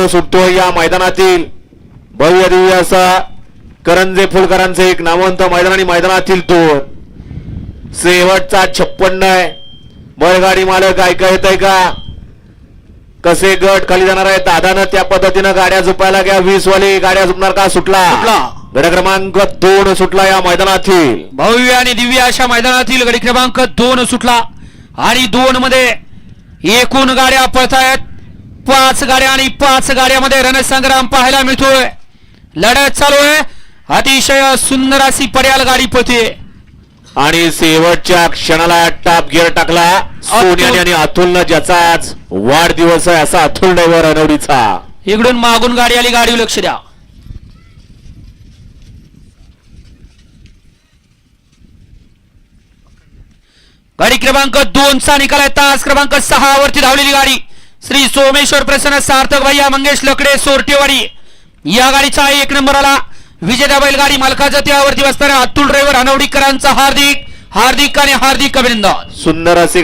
दोन सुटतोय या मैदानातील. भव्य दिव्य असा करंजे फुलकरांचे एक नामवंत मैदान आणि मैदानातील दोन. शेवटचा छप्पन्न आहे. बैलगाडी मालक ऐका येत आहे का? कसे गट खाली जाणार आहे दादानं त्या पद्धतीनं गाड्या झुपायला घ्या. वीस वाली गाड्या झुपणार का? सुटला. सुटला. गड क्रमांक दोन सुटला या मैदानातील. भव्य आणि दिव्य अशा मैदानातील गडी क्रमांक दोन सुटला. आणि दोन मध्ये एकूण गाड्या पळतायत. पाच गाड्या आणि पाच गाड्यामध्ये रणसंग्राम पाहायला मिळतोय. लढत चालू आहे. अतिशय सुंदर अशी पड्याल गाडी पळते. आणि शेवटच्या क्षणाला टॉप गिअर टाकला. सोन्याने आणि अतुलनं ज्याचा आज वाढदिवस आहे असा अतुल ड्रायव्हर अनवडीचा. इकडून मागून गाडी आली. गाडीवर लक्ष द्या. गाडी क्रमांक दोन चा निकाल आहे. तास क्रमांक सहा वरती धावलेली गाडी. श्री सोमेश्वर प्रसन्न सार्थक भैया मंगेश लकडे सोरटेवाडी. या गाडीचा एक नंबर आला. विजेता बैलगाडी मालकाच्या त्यावरती बसताना अतुल ड्रायव्हर अनवडीकरांचा हार्दिक हार्दिक आणि हार्दिक अभिनंदन. सुंदर असे